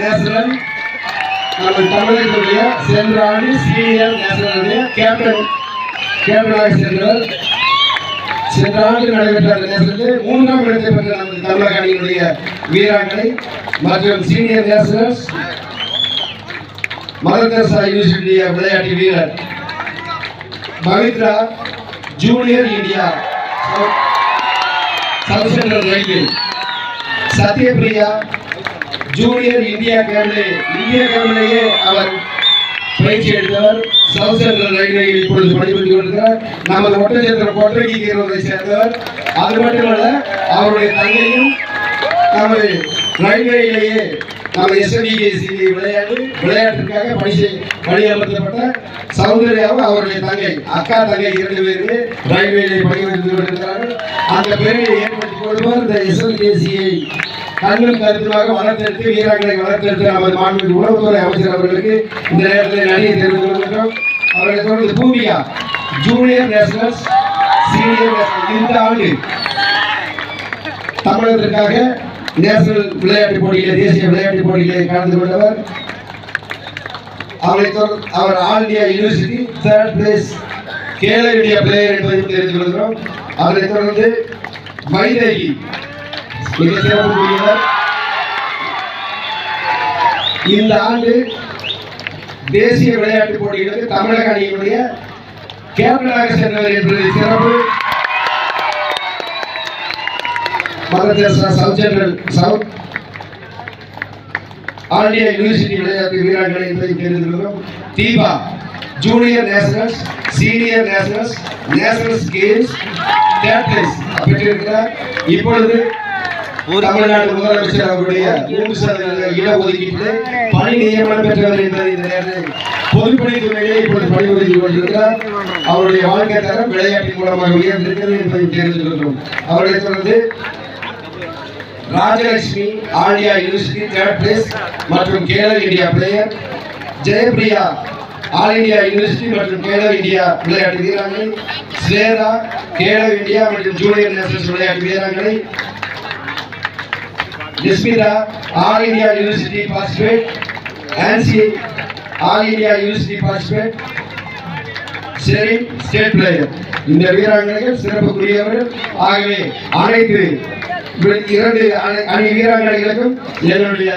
National நம்ம தமிழகத்துடைய சென்ற ஆண்டு சீனியர் நேஷனலுடைய கேப்டன் கேப்டனாக சென்றவர் சென்ற ஆண்டு நடைபெற்ற அந்த நேஷனலில் மூன்றாம் இடத்தை பெற்ற நமது தமிழக அணியினுடைய வீராங்கனை மற்றும் சீனியர் நேஷனல்ஸ் மதரசா யூனிவர்சிட்டிய விளையாட்டு வீரர் Pavithra junior India sub central railway Sathyapriya junior India கேபிளே இந்திய கேபிளையே அவர் பயிற்சி எடுத்தவர். சவுத் சென்ட்ரல் ரயில்வேயில் இப்பொழுது பணிபுரிந்து கொண்டிருக்கிறார். நமது ஒட்டச்சத்திர கொட்டகைக்கிறவரை சேர்ந்தவர். அது மட்டுமல்ல அவருடைய தங்கையும் நமது ரயில்வேயிலேயே நம்ம எஸ்என்டிகேசி விளையாட்டு விளையாட்டிற்காக பணி செய் பணியமர்த்தப்பட்ட சௌந்தர்யாவும் அவருடைய தங்கை அக்கா தங்கை இரண்டு பேருக்கு ரயில்வேயிலே பணிபுரிந்து கொண்டிருக்கிறார்கள். அந்த பெருமையை ஏற்படுத்திக் கொள்வார் இந்த எஸ்என்டிகேசியை கண்ணும் கருத்துமாக வளர்த்தெடுத்து வீராங்கனை வளர்த்தெடுத்து நமது மாண்பு உணவுத்துறை அமைச்சர் அவர்களுக்கு இந்த நேரத்தில் நன்றியை தெரிவித்துக் கொள்கின்றோம். அவர்களை தொடர்ந்து பூமியா? ஜூனியர் நேஷனல்ஸ் சீனியர் நேஷனல் இந்த ஆண்டு தமிழகத்திற்காக நேஷனல் விளையாட்டுப் போட்டியிலே தேசிய விளையாட்டுப் போட்டியிலே கலந்து கொண்டவர். அவரை தொடர்ந்து அவர் all India university third place Khelo India player என்பதையும் தெரிந்து கொள்கிறோம். அவரை தொடர்ந்து வைதேகி மிக சிறப்புக்குரியவர் இந்த ஆண்டு தேசிய விளையாட்டுப் போட்டிகளுக்கு தமிழக அணியினுடைய கேப்டனாக சென்றவர் என்பது சிறப்பு. Mother south general south all India university விளையாட்டு வீராங்கனை என்பதை தெரிந்திருக்கிறோம் Deepa junior nationals senior nationals nationals games third place பெற்றிருக்கிறார் இப்பொழுது தமிழ்நாடு முதலமைச்சர் அவருடைய மூன்று சதவீத இடஒதுக்கீட்டில் பணி நியமனம் பெற்றவர் என்பதை இந்த நேரத்தில் பொதுப்பணித்துறையிலே இப்பொழுது பணிபுரிந்து கொண்டிருக்கிறார். அவருடைய வாழ்க்கை தரம் விளையாட்டின் மூலமாக உயர்ந்திருக்கிறது என்பதை தெரிந்து கொள்கிறோம். அவர்களை தொடர்ந்து ராஜலட்சுமி ஆலியா யூனிவர்சிட்டி தேர்ட் பிளேஸ் மற்றும் Khelo India player Jayapriya all India university மற்றும் கேலோ இந்தியா விளையாட்டு வீராங்கனை ஸ்வேதா கேலோ இந்தியா மற்றும் ஜூனியர் நேஷனல்ஸ் விளையாட்டு வீராங்கனை Jasmitha all India University participate. Ancy All India University participate. சரி ஸ்டேட் player. இந்த வீராங்கனைகள் சிறப்புக்குரியவர்கள் ஆகவே அனைத்து இரண்டு அணி வீராங்கனைகளுக்கும் என்னுடைய